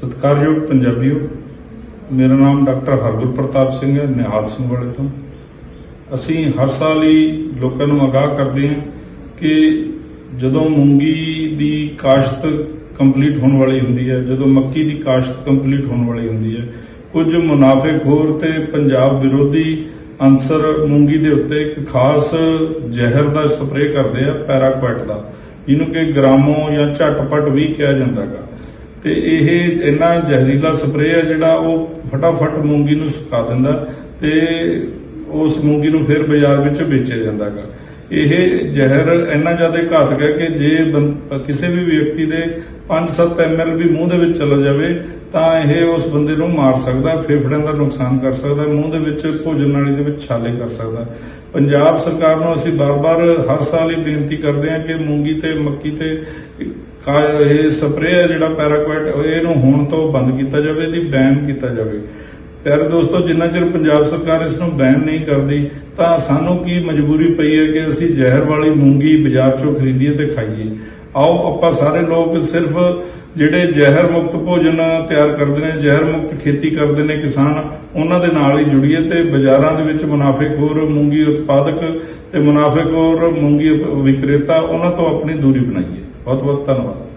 ਸਤਿਕਾਰਯੋਗ ਪੰਜਾਬੀਓ, ਮੇਰਾ ਨਾਮ ਡਾਕਟਰ ਹਰਗੁਰ ਪ੍ਰਤਾਪ ਸਿੰਘ ਹੈ, ਨਿਹਾਲ ਸਿੰਘ ਵਾਲੇ ਤੋਂ। ਅਸੀਂ ਹਰ ਸਾਲ ਹੀ ਲੋਕਾਂ ਨੂੰ ਆਗਾਹ ਕਰਦੇ ਹਾਂ ਕਿ ਜਦੋਂ ਮੂੰਗੀ ਦੀ ਕਾਸ਼ਤ ਕੰਪਲੀਟ ਹੋਣ ਵਾਲੀ ਹੁੰਦੀ ਹੈ, ਜਦੋਂ ਮੱਕੀ ਦੀ ਕਾਸ਼ਤ ਕੰਪਲੀਟ ਹੋਣ ਵਾਲੀ ਹੁੰਦੀ ਹੈ, ਕੁਝ ਮੁਨਾਫੇਖੋਰ ਤੇ ਪੰਜਾਬ ਵਿਰੋਧੀ ਅੰਸਰ ਮੂੰਗੀ ਦੇ ਉੱਤੇ ਇੱਕ ਖਾਸ ਜ਼ਹਿਰ ਦਾ ਸਪਰੇਅ ਕਰਦੇ ਆ ਪੈਰਾਕੁਐਟ ਦਾ। ਜਿਹਨੂੰ ਕਿ ਗ੍ਰਾਮੋ ਜਾਂ ਝਟਪਟ ਵੀ ਕਿਹਾ ਜਾਂਦਾ ਹੈਗਾ ਤੇ ਇਹ ਇੰਨਾ ਜ਼ਹਿਰੀਲਾ ਸਪਰੇਅ ਹੈ ਜਿਹੜਾ ਉਹ ਫਟਾਫਟ ਮੂੰਗੀ ਨੂੰ ਸੁਕਾ ਦਿੰਦਾ ਤੇ ਉਸ ਮੂੰਗੀ ਨੂੰ ਫਿਰ ਬਾਜ਼ਾਰ ਵਿੱਚ ਵੇਚਿਆ ਜਾਂਦਾ ਹੈਗਾ ਇਹ ਜ਼ਹਿਰ ਇੰਨਾ ਜ਼ਿਆਦਾ ਘਾਤਕ ਹੈ ਕਿ ਜੇ ਬੰ- ਕਿਸੇ ਵੀ ਵਿਅਕਤੀ ਦੇ 5-7 ml ਵੀ ਮੂੰਹ ਦੇ ਵਿੱਚ ਚਲਾ ਜਾਵੇ, ਤਾਂ ਇਹ ਉਸ ਬੰਦੇ ਨੂੰ ਮਾਰ ਸਕਦਾ, ਫੇਫੜਿਆਂ ਦਾ ਨੁਕਸਾਨ ਕਰ ਸਕਦਾ, ਮੂੰਹ ਦੇ ਵਿੱਚ ਭੋਜਨ ਨਾਲੀ ਦੇ ਵਿੱਚ ਛਾਲੇ ਕਰ ਸਕਦਾ। ਪੰਜਾਬ ਸਰਕਾਰ ਨੂੰ ਅਸੀਂ ਬਾਰ-ਬਾਰ ਹਰ ਸਾਲ ਹੀ ਬੇਨਤੀ ਕਰਦੇ ਹਾਂ ਕਿ ਮੂੰਗੀ ਤੇ ਮੱਕੀ ਤੇ ਕਾ- ਇਹ ਸਪਰੇਅ ਹੈ ਜਿਹੜਾ ਪੈਰਾਕੁਐਟ ਇਹਨੂੰ ਹੁਣ ਤੋਂ ਬੰਦ ਕੀਤਾ ਜਾਵੇ, ਇਹਦੀ ਬੈਨ ਕੀਤਾ ਜਾਵੇ। ਪਿਆਰੇ ਦੋਸਤੋ, ਜਿੰਨਾ ਚਿਰ ਪੰਜਾਬ ਸਰਕਾਰ ਇਸ ਨੂੰ ਬੈਨ ਨਹੀਂ ਕਰਦੀ, ਤਾਂ ਸਾਨੂੰ ਕੀ ਮਜਬੂਰੀ ਪਈ ਹੈ ਕਿ ਅਸੀਂ ਜ਼ਹਿਰ ਵਾਲੀ ਮੂੰਗੀ ਬਾਜ਼ਾਰ ਚੋਂ ਖਰੀਦੀਏ ਤੇ ਖਾਈਏ? ਆਓ, ਆਪਾਂ ਸਾਰੇ ਲੋਕ ਸਿਰਫ ਜਿਹੜੇ ਜ਼ਹਿਰ ਮੁਕਤ ਭੋਜਨ ਤਿਆਰ ਕਰਦੇ ਨੇ, ਜ਼ਹਿਰ ਮੁਕਤ ਖੇਤੀ ਕਰਦੇ ਨੇ ਕਿਸਾਨ, ਉਹਨਾਂ ਦੇ ਨਾਲ ਹੀ ਜੁੜੀਏ ਤੇ ਬਾਜ਼ਾਰਾਂ ਦੇ ਵਿੱਚ ਮੁਨਾਫੇਖੋਰ ਮੂੰਗੀ ਉਤਪਾਦਕ ਤੇ ਮੁਨਾਫੇਖੋਰ ਮੂੰਗੀ ਵਿਕਰੇਤਾ, ਉਹਨਾਂ ਤੋਂ ਆਪਣੀ ਦੂਰੀ ਬਣਾਈਏ। ਬਹੁਤ ਬਹੁਤ ਧੰਨਵਾਦ।